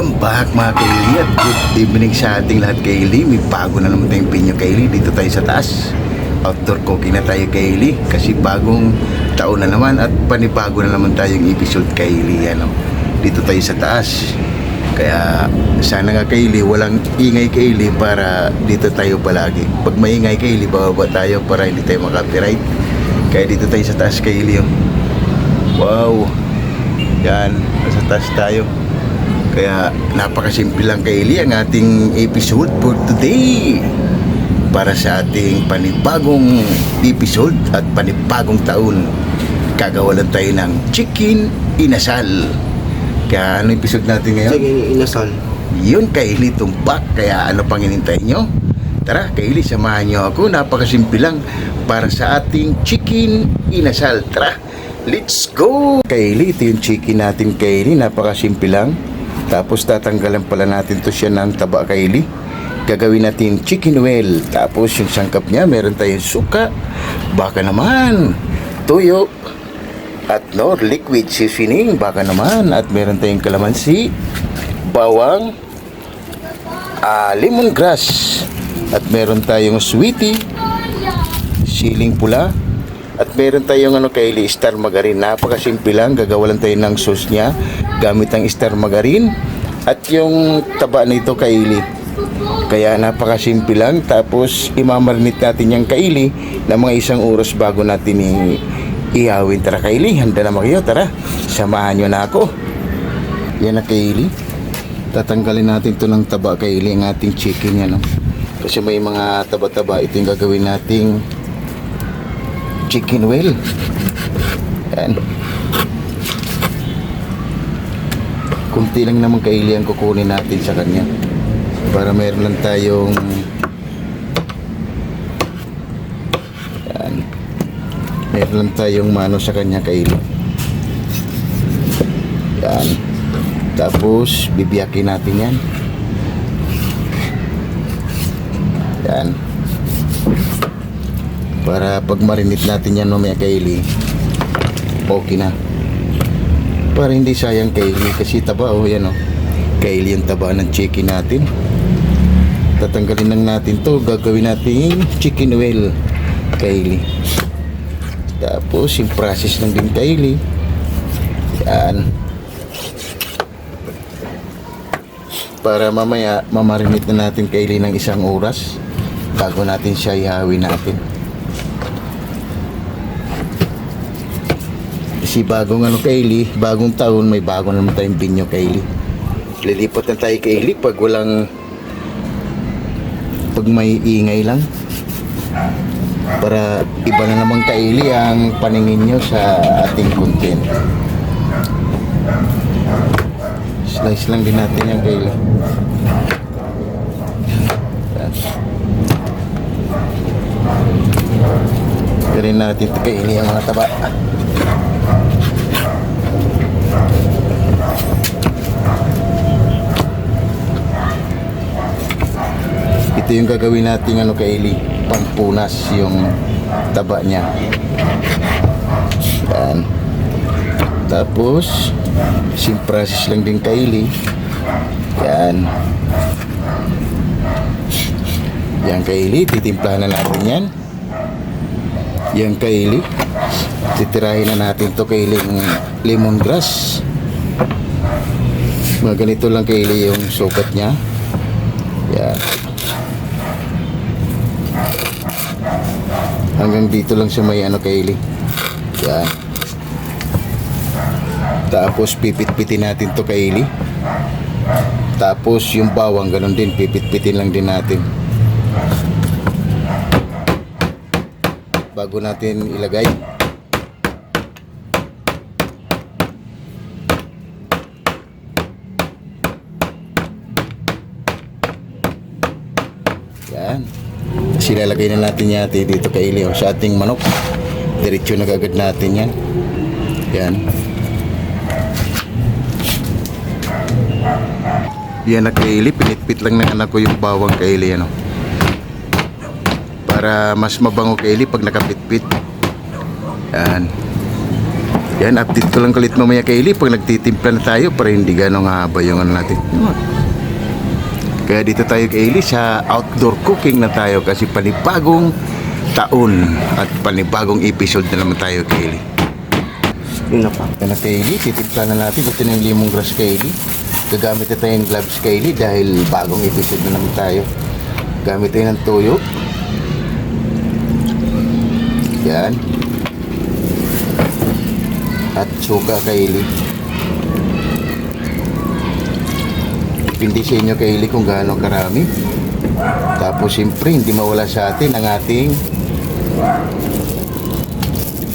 Welcome back mga kaili at good evening sa ating lahat kaili. May bago na naman tayong pinyo kaili. Dito tayo sa taas. Outdoor cooking na tayo kaili. Kasi bagong taon na naman at panibago na naman tayong episode kaili. Ano? Dito tayo sa taas. Kaya sana nga kaili, walang ingay kaili para dito tayo palagi. Pag maingay kaili, bababa tayo para hindi tayo makapiright. Kaya dito tayo sa taas kaili. Oh. Wow! Yan, nasa taas tayo. Kaya napakasimple lang kay Eli ang ating episode for today. Para sa ating panibagong episode at panibagong taon, gagawalan tayo ng chicken inasal. Kaya ano episode natin ngayon? Sige, inasal. Yun kay Eli tumpak. Kaya ano pang inintay nyo? Tara, kay Eli, samahan nyo ako. Napakasimple lang para sa ating chicken inasal. Tara, let's go! Kay Eli, ito yung chicken natin kay Eli. Napakasimple lang. Tapos tatanggalan pala natin to siya ng taba kay Eli. Gagawin natin chicken well. Tapos yung sangkap niya, meron tayong suka. Baka naman, tuyo. At no, liquid seasoning. Baka naman. At meron tayong kalamansi, bawang, ah, lemongrass. At meron tayong sweetie, siling pula. At meron tayong ano kay star margarine. Napakasimple lang. Gagawa lang tayo ng sauce niya gamit ang star margarine. At yung taba nito kaili. Kaya napakasimple lang. Tapos imamarinate natin yung kaili na mga isang oras bago natin i ihawin. Tara kaili, handa na kayo. Tara, samahan nyo na ako. Yan na kaili. Tatanggalin natin to ng taba kaili ang ating chicken yan. Kasi may mga taba-taba. Ito yung gagawin nating chicken well. Yan. Kunti lang naman kaili ang kukunin natin sa kanya. Para meron lang tayong Yan. Meron lang tayong mano sa kanya kaili. Yan. Tapos bibiyakin natin yan. Yan. Para pag marinate natin yan mamaya kaili, okay na. Para hindi sayang kaili kasi taba oh yan oh. Kaili yung taba ng chicken natin. Tatanggalin lang natin to, gagawin natin chicken well kaili. Tapos yung process lang din kaili. Yan. Para mamaya mamarinate na natin kaili ng isang oras bago natin siya ihawin natin. Kasi bagong ano Kaylee, bagong taon, may bago naman tayong binyo Kaylee. Lilipat na tayo Kaylee pag walang pag may ingay lang. Para iba na naman Kaylee ang paningin nyo sa ating content. Slice lang din natin yan Kaylee. Garin natin ito Kaylee ang mga taba. Ito yung gagawin natin ano kay Eli, pampunas yung taba niya. Yan. Tapos, sim process lang din kay Eli. Yan. Yan kay Eli, titimplahan na natin yan. Yan kay Eli. Titirahin na natin to kay Eli ng lemongrass. Mga ganito lang kay Eli yung sukat niya. Yan. Hanggang dito lang sa may ano kaili. Yan. Tapos pipit-pitin natin to kaili. Tapos yung bawang ganun din pipit-pitin lang din natin. Bago natin ilagay. Yan. Silalagay na natin yati dito kay Ilio sa ating manok. Diretso na kagad natin yan. Yan. Yan na kay Ili. Pinitpit lang ng anak ko yung bawang kay Ili. Ano. Para mas mabango kay Ili pag nakapitpit. Yan. Yan, update ko lang kalit mamaya kay Eli pag nagtitimpla na tayo para hindi ganong haba yung ano natin. Kaya dito tayo kay Eli sa outdoor cooking na tayo kasi panibagong taon at panibagong episode na naman tayo kay Eli. Yun na pa. Yan na kay Eli, titimpla na natin. Ito na yung lemongrass kay Eli. Gagamit na tayo ng gloves kay Eli dahil bagong episode na naman tayo. Gamit tayo ng tuyo. Yan. At suka kay Eli. Depende sa inyo kay Eli kung gaano karami. Tapos siyempre hindi mawala sa atin ang ating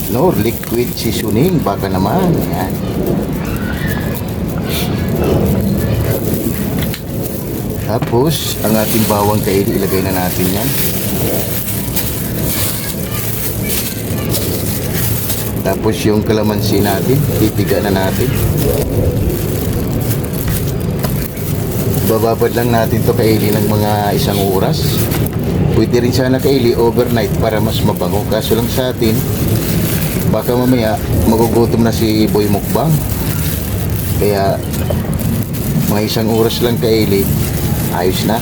no liquid seasoning baka naman yan. Tapos ang ating bawang kaili ilagay na natin yan. Tapos yung kalamansi natin, pipiga na natin. Bababad lang natin to kaili ng mga isang oras. Pwede rin sana kaili overnight para mas mabango. Kaso lang sa atin, baka mamaya magugutom na si Boy Mukbang. Kaya mga isang oras lang kaili, ayos na.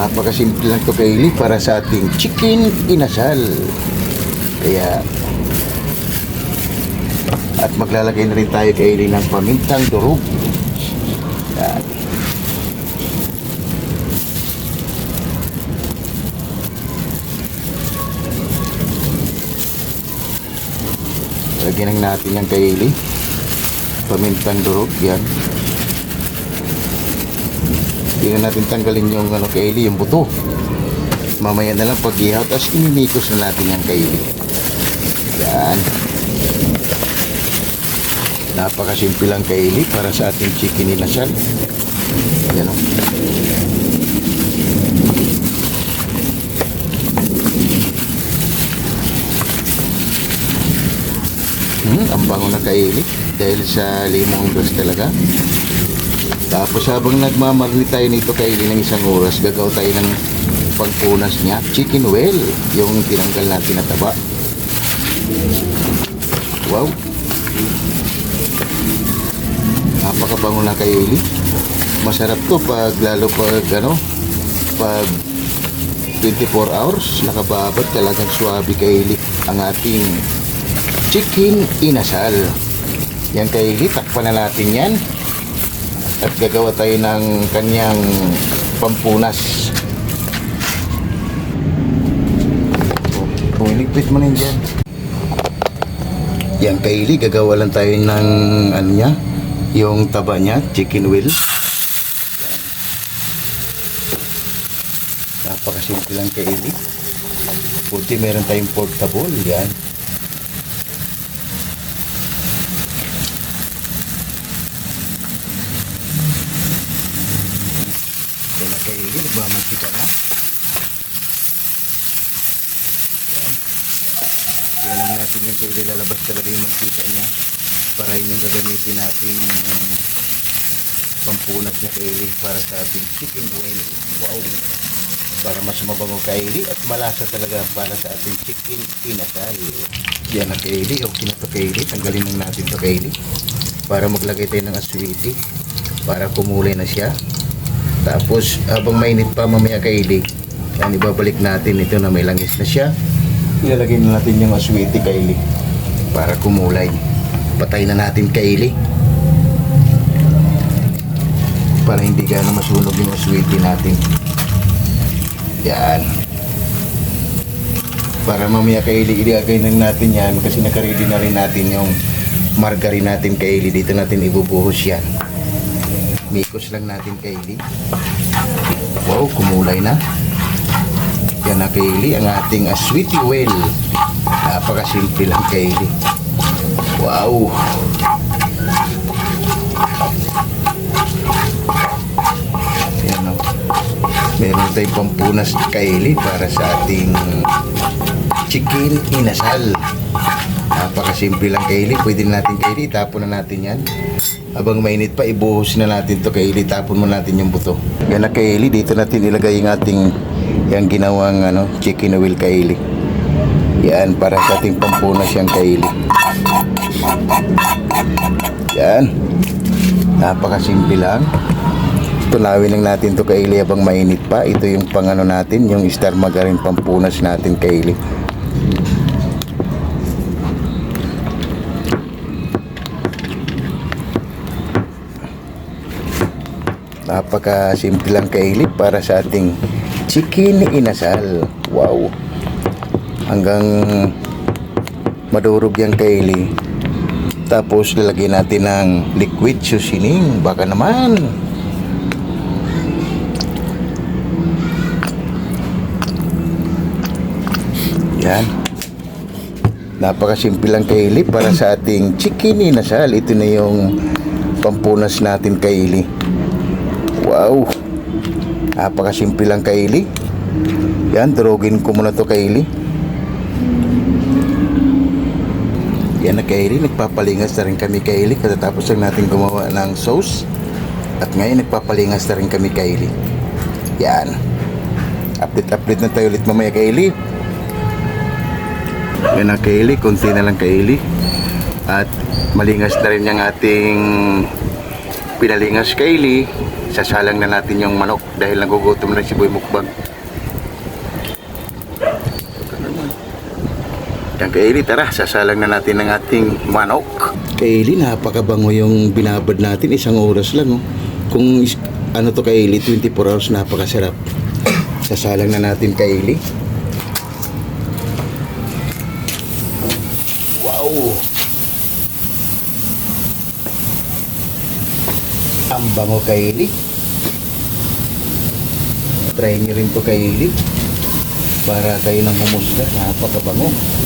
Napakasimple lang to kaili para sa ating chicken inasal. Kaya at maglalagay na rin tayo kaili ng pamintang durog. Yan. Lagyan natin yung kaili. Pamintang durog, yan. Hindi na natin tanggalin yung ano, kaili, yung buto. Mamaya na lang pag ihaw, tapos inimikos na natin yung kaili. Yan. Napakasimple lang kaili para sa ating chicken inasal. Yan o. Hmm, ang bango na kaili dahil sa limong dos talaga. Tapos habang nagmamarni tayo nito kaili ng isang oras, gagaw tayo ng pagpunas niya. Chicken well, yung tinanggal natin na taba. Wow. Napakabango na kaili. Masarap to pag lalo pag ano, pag 24 hours nakababad talagang swabe kaili ang ating chicken inasal. Yan kaili, takpan na natin yan. At gagawa tayo ng kanyang pampunas. Oh, iligpit mo na yun dyan. Yan kaili, gagawa lang tayo ng ano niya, yung taba niya, chicken wheel. Napakasimple lang kaili. Puti meron tayong portable, yan. Yan na kaili, nagmamantika na. Yan lang natin yung kaili, lalabas talaga yung mantika niya. Para yun yung gagamitin nating pampunas niya kaili para sa ating chicken wheel. Wow! Para mas mabango kaili at malasa talaga para sa ating chicken inasal. Yan ang kaili, okay na to kaili. Tanggalin lang natin to kaili. Para maglagay tayo ng aswiti. Para kumulay na siya. Tapos habang mainit pa mamaya kaili, yan ibabalik natin ito na may langis na siya. Ilalagay na natin yung aswiti kaili para kumulay. Patay na natin kaili. Para hindi gano'ng masunog yung aswiti natin. Yan. Para mamaya kaili, ilagay na natin yan kasi nakaredy na rin natin yung margarine natin kaili. Dito natin ibubuhos yan. Mikos lang natin kaili. Wow, kumulay na. Yan na kaili, ang ating aswiti well. Napakasimple lang kaili. Wow. Yan o. Meron tayong pampunas kaili para sa ating chicken inasal. Napakasimple lang kaili. Pwede na natin kaili. Itapon na natin yan. Habang mainit pa, ibuhos na natin to kaili. Tapon mo natin yung buto. Yan na kaili. Dito natin ilagay yung ating yung ginawang ano, chicken oil kaili. Yan, para sa ating pampunas yung kaili. Yan. Napakasimple lang. Tunawin lang natin to kaili habang mainit pa. Ito yung pangano natin, yung star margarine pampunas natin kaili. Napaka simple lang kaili para sa ating chicken inasal. Wow. Hanggang madurog yung kaili. Tapos lalagyan natin ng liquid seasoning. Baka naman. Yan. Napakasimple lang kaili para sa ating chicken inasal. Ito na yung pampunas natin kaili. Wow. Napakasimple lang kaili. Yan, durugin ko muna to kaili. Yan na kaili, nagpapalingas na rin kami kaili katatapos lang natin gumawa ng sauce. At ngayon nagpapalingas na rin kami kaili. Yan. Update-update na tayo ulit mamaya kaili. Yan na kaili, konti na lang kaili. At malingas na rin yung ating pinalingas kaili. Sasalang na natin yung manok dahil nagugutom na si Boy Mukbang. Yan kaili, tara, sasalang na natin ang ating manok. Kaili, napakabango yung binabad natin, isang oras lang. Oh. Kung ano to kaili, 24 hours, napakasarap. Sasalang na natin kaili. Wow! Ang bango kaili. Try nyo rin to kaili. Para kayo nang humusga. Napakabango.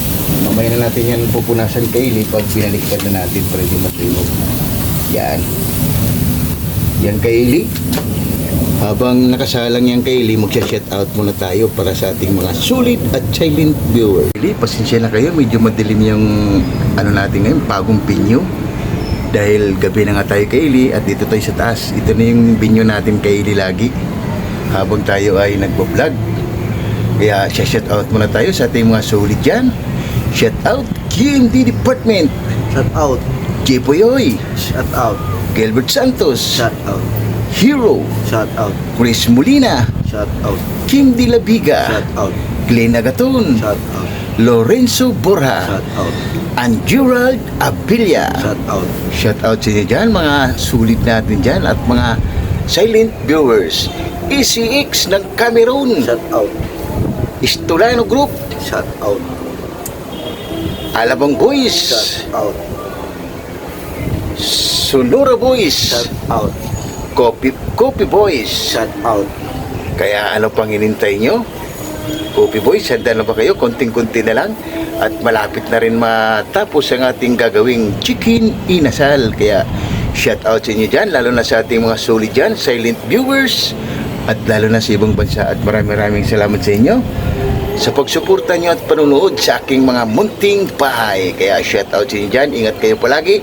Mamaya na natin yan pupunasan kaili pag binaliktad na natin para hindi masunog. Yan. Yan kaili. Habang nakasalang yan kaili, magsha-shout out muna tayo para sa ating mga sulit at silent viewer. Kaili, pasensya na kayo. Medyo madilim yung ano natin ngayon, bagong pinyo. Dahil gabi na nga tayo kaili at dito tayo sa taas. Ito na yung binyo natin kaili lagi. Habang tayo ay nagbablog. Kaya shout out muna tayo sa ating mga sulit dyan. Shout out QMD Department. Shut out. Jepoyoy. Shut out. Gilbert Santos. Shut out. Hero. Shut out. Chris Molina. Shut out. Kim De La Viga. Shut out. Glenn Agaton. Shut out. Lorenzo Borja. Shut out. and Gerald Abilia. Shut out. Shout out sa inyo dyan, mga sulit natin dyan at mga silent viewers. ECX ng Cameroon. Shut out. Istulano Group. Shut out. Alabang Boys. Shut out. Sonora Boys. Shut out. Copy, Copy Boys. Shut out. Kaya ano pang inintay nyo? Copy Boys, handa na ba kayo? Konting-konti na lang. At malapit na rin matapos ang ating gagawing chicken inasal. Kaya shout out sa inyo dyan, lalo na sa ating mga solid dyan, silent viewers, at lalo na sa ibang bansa. At maraming maraming salamat sa inyo sa pagsuporta nyo at panunood sa aking mga munting bahay. Kaya shout out sa inyo dyan, ingat kayo palagi.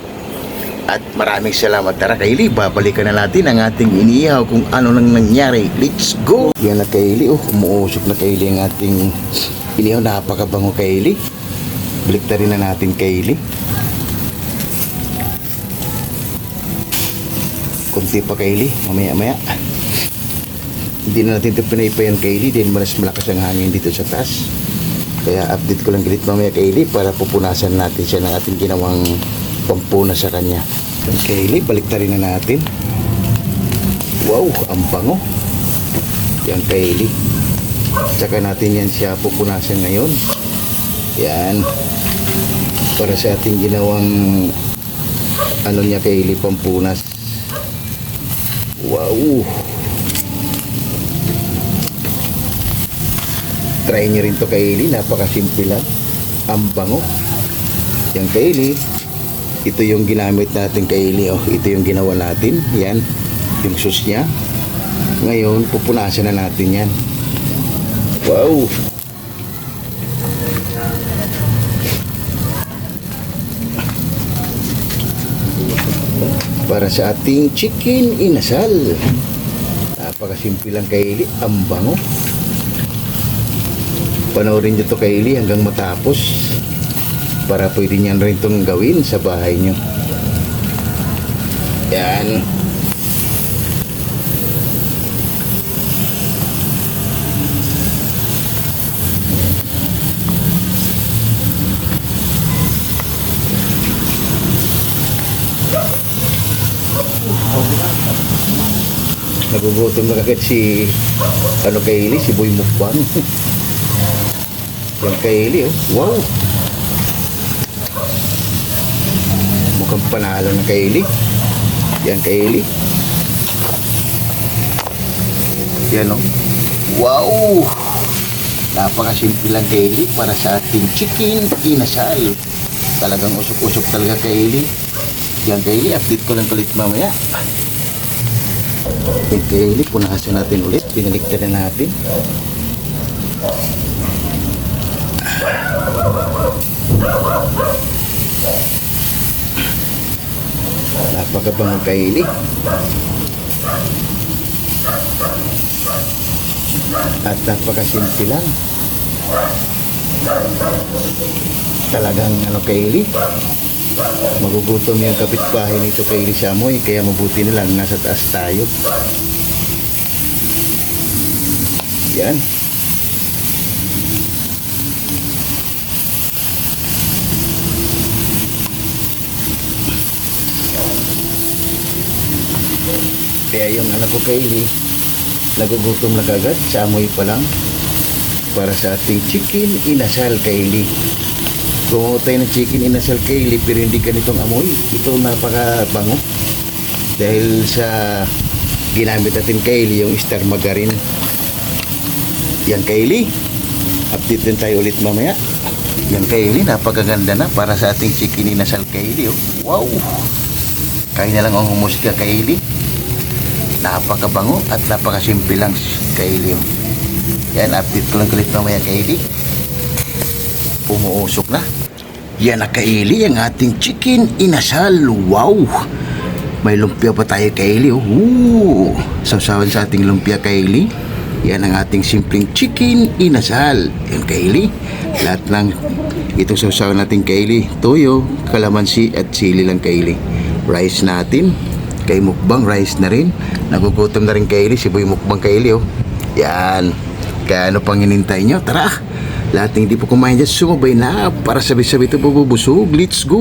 At maraming salamat. Tara Kaylee, babalikan na natin ang ating inihaw kung ano nang nangyari. Let's go! Yan na Kaylee, oh, umuusok na Kaylee ang ating inihaw. Napakabango Kaylee. Baliktarin na natin Kaylee. Kunti pa Kaylee, mamaya-maya. Hindi na natin ito pinaypayan Kaylee dahil malas malakas ang hangin dito sa taas. Kaya update ko lang galit mamaya Kaylee para pupunasan natin siya ng ating ginawang pampuna sa kanya. Kaylee, baliktarin na natin. Wow, ang bango. Yan Kaylee. Tsaka natin yan siya pupunasan ngayon. Yan. Para sa ating ginawang ano niya Kaylee pampunas. Wow. Try nyo rin to Kaylee. Napakasimple lang. Ang bango. Yan Kaylee. Ito yung ginamit natin Kaylee. Oh, ito yung ginawa natin. Yan. Yung sauce niya. Ngayon, pupunasan na natin yan. Wow. Para sa ating chicken inasal. Napakasimple lang Kaylee. Ang bango Panoorin nyo to Kaylee hanggang matapos para pwede niyan rin itong gawin sa bahay nyo. Yan. Nagugutom na kagad si ano Kaylee, si Boy Mukbang. Kaylee, oh. Wow! Mukhang panalo na Kaylee. Yan Kaylee. Yan, oh. Wow! Napakasimple lang Kaylee para sa ating chicken inasal. Talagang usok-usok talaga Kaylee. Yan Kaylee, update ko lang ulit mamaya. Yung Kaylee, punasan natin ulit. Pinaligtad na natin. Napakabangang Kaylee. At napakasimple lang. Talagang ano Kaylee, magugutom yung kapitbahay nito kay Lisamoy kaya mabuti na lang nasa taas tayo yan kaya yung anak ko Kaylee nagugutom na kagad sa amoy pa lang para sa ating chicken inasal Kaylee Gumawa tayo ng chicken inasal Kaylee pero hindi ganitong amoy. Ito napakabango. Dahil sa ginamit natin Kaylee yung star margarine. Yan Kaylee. Update din tayo ulit mamaya. Yan Kaylee, napakaganda na para sa ating chicken inasal Kaylee. oh. Wow! Kaya na lang ang humusga Kaylee. Napakabango at napakasimple lang oh. Yan, update ko lang ulit mamaya Kaylee umuusok na. Yan na kaili ang ating chicken inasal. Wow! May lumpia pa tayo kaili. Oh. Sausawan sa ating lumpia kaili. Yan ang ating simpleng chicken inasal. Yan kaili. Lahat ng itong sausawan natin kaili. Toyo, kalamansi at sili lang kaili. Rice natin. Kay mukbang rice na rin. Nagugutom na rin kaili. Si Boy mukbang kaili. Oh. Yan. Kaya ano pang hinintay nyo? Tara! Lahat ng hindi po kumain dyan, sumabay na para sabi-sabi ito bubusog. Let's go!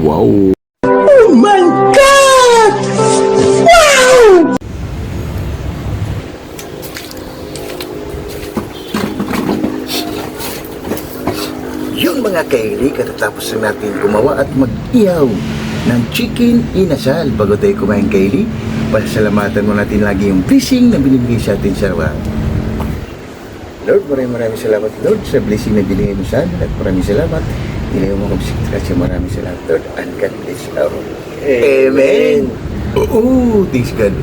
Wow! Oh my God! Wow! Yun mga kaili, katatapos na natin gumawa at mag-ihaw ng chicken inasal. Bago tayo kumain kaili, pasalamatan mo natin lagi yung blessing na binibigay sa atin sa araw. Lord, maraming maraming salamat Lord sa blessing na binigay mo sa amin at maraming salamat. Ilayo mo sa kasi maraming salamat Lord and God bless our Amen. Oo, thanks God.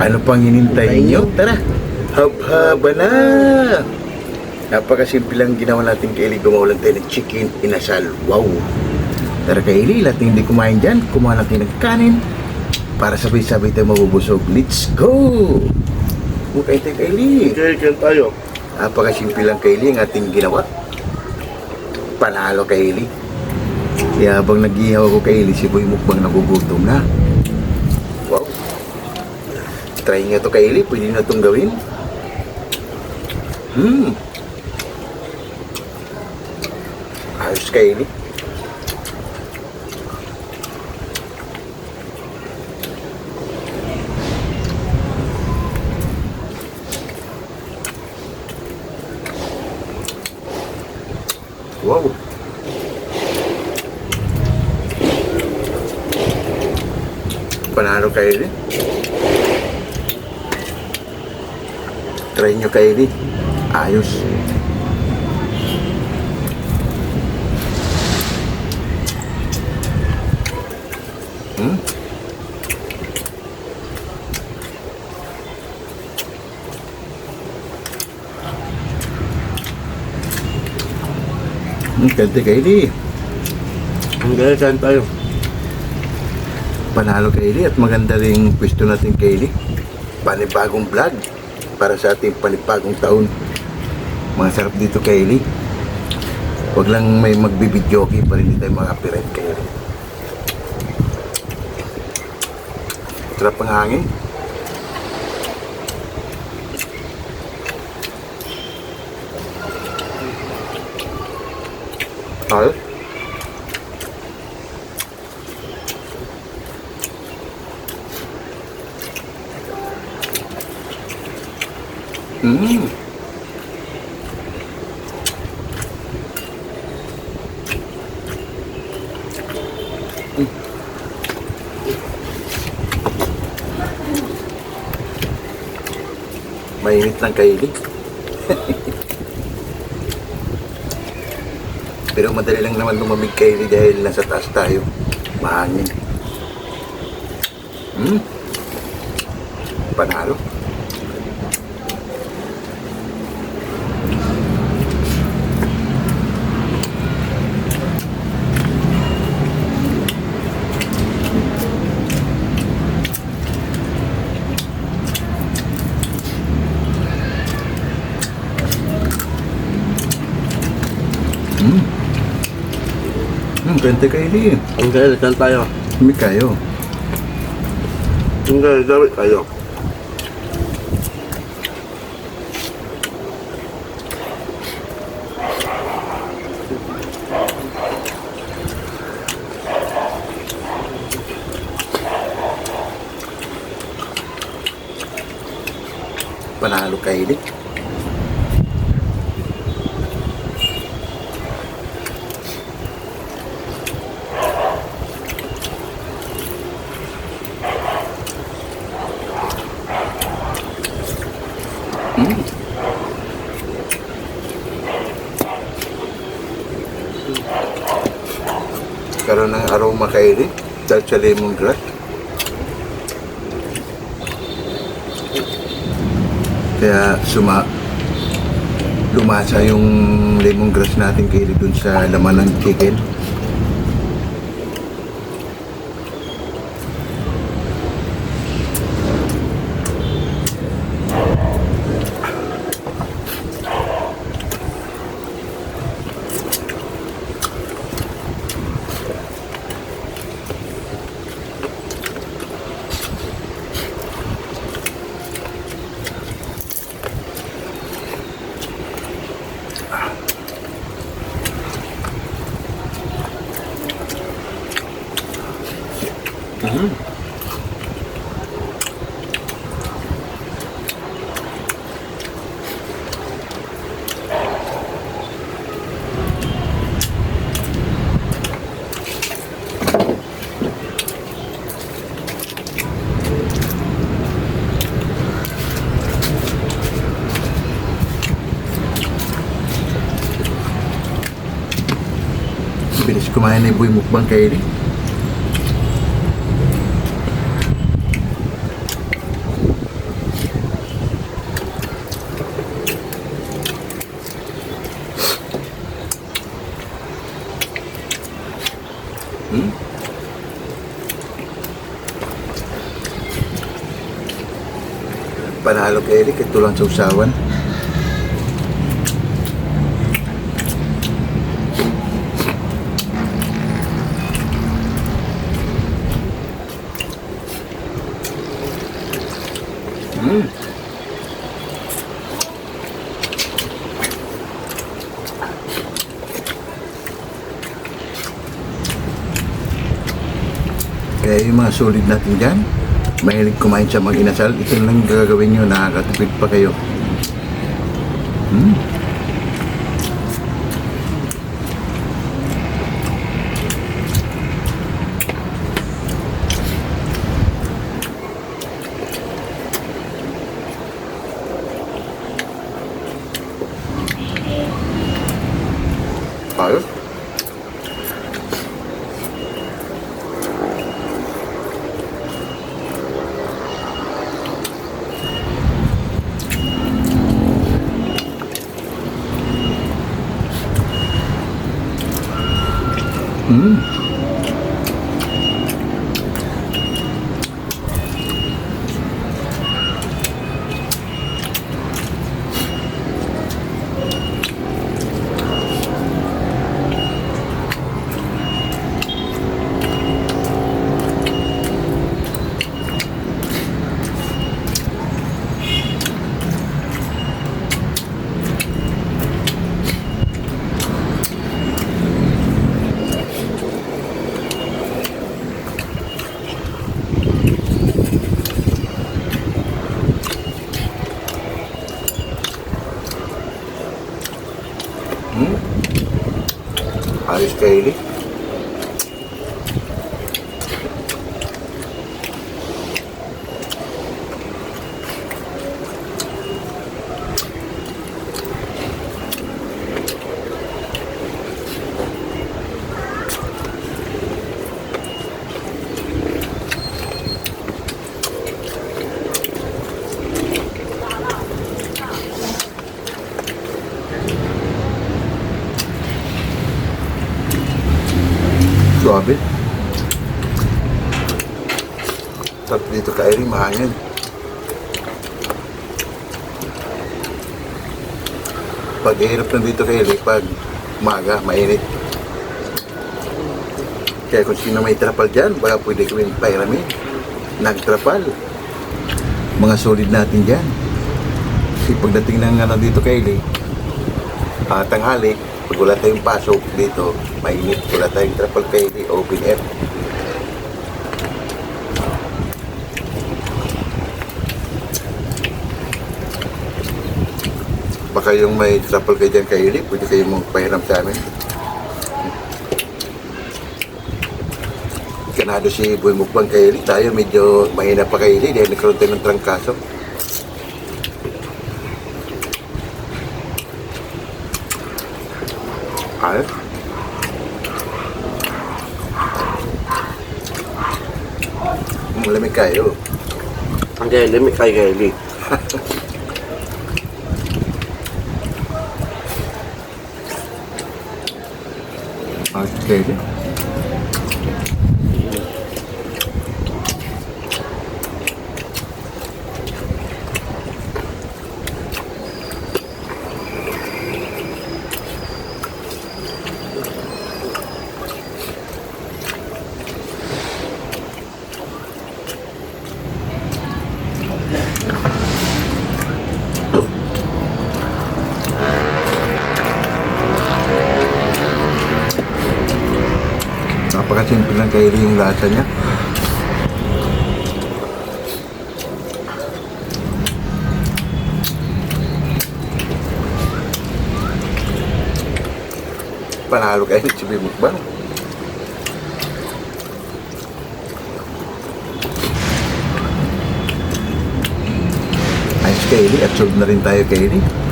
Ano pang hinintay niyo? Tara, hab-haba na. Napakasimple lang ginawa natin kay Eli. Gumawa lang tayo ng chicken inasal. Wow. Tara kay Eli, lahat hindi kumain dyan, kumain lang tayo ng kanin para sabay-sabay tayo mabubusog. Let's go! Okay tayo kay Eli. Okay, kan tayo. Napakasimple lang kay Eli ang ating ginawa. Panalo kay Eli. Kaya habang nag-ihaw ako kay Eli, si Boy Mukbang nagugutom na. Wow. Try nga to kay Eli, pwede na itong gawin. Hmm. Ayos kay Eli. Wow. Panalo kayo din. Try nyo kayo din. Ayos. Hmm? Hmm, ganda kayo din. Okay, kan tayo. Panalo Kaylee at maganda rin pwesto natin Kaylee. Panibagong vlog para sa ating panibagong taon. Masarap dito Kylie. Huwag lang may magbibidyoke para hindi tayo makapirate Kylie. Sarap ang hangin. Ayos. Mm. Mainit ng kaili. Pero madali lang naman lumamig kaili dahil nasa taas tayo. Mahangin. 20 kayo eh. Hindi, saan tayo? Hindi kayo. Hindi, gamit kayo. Panalo kayo din. Sa lemongrass. Kaya suma lumasa yung lemongrass natin kaili dun sa laman ng chicken. Kumain na yung mukbang kaili. Hmm? Panalo kay Eric, ito lang sa usawan. Mm. Solid natin dyan, mahilig kumain sa mga inasal, ito lang gagawin nyo, nakakatipid pa kayo. Hmm? Ayos. Mm. Hmm? Ayos Suabe. Sarap dito ka Kylie, mahangin. Pag hirap na dito Kylie, pag maga, mainit. Kaya kung sino may trapal dyan, baka pwede kami pairamin. Nagtrapal. Mga solid natin dyan. Kasi pagdating ng ano dito Kylie, ah, tanghali, pag wala tayong pasok dito, mainit. Wala tayong trapal Kylie, open air. Baka yung may trapal kayo dyan Kylie, pwede kayo mong pahiram sa amin. Kanado si Boy Mukbang Kylie, tayo medyo mahina pa Kylie dahil nagkaroon tayo ng trangkaso. าย มัเลยไม่ไก่ลูกมันจเลยไม่ไก่ไก่ดิโอเคดิ kayo yung lasa niya. Panalo kayo si Bimukbang. Ayos at solve na rin tayo Kaylee.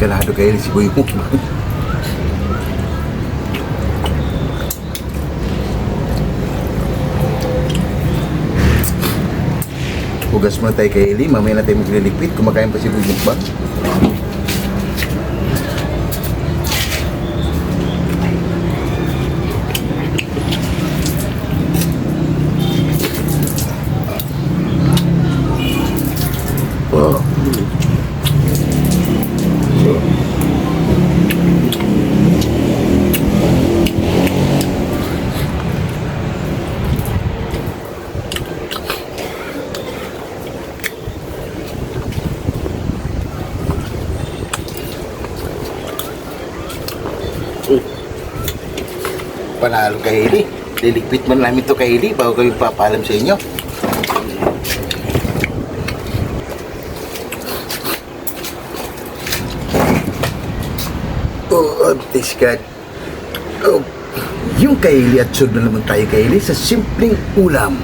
Kalado kayo si Boy Mukbang. Hugas muna tayo kay Eli, mamaya na tayo magliligpit, kumakain pa si Boy Mukbang. Oh. Panalo kay Eli. Liligpit man namin to kay Eli bago kami papalam sa inyo. Oh, this God. Oh, yung kaili at sunod na naman tayo kaili sa simpleng ulam.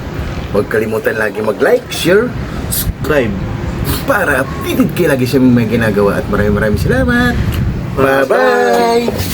Huwag kalimutan lagi mag-like, share, subscribe para updated kayo lagi sa mga ginagawa at maraming maraming salamat. Bye-bye!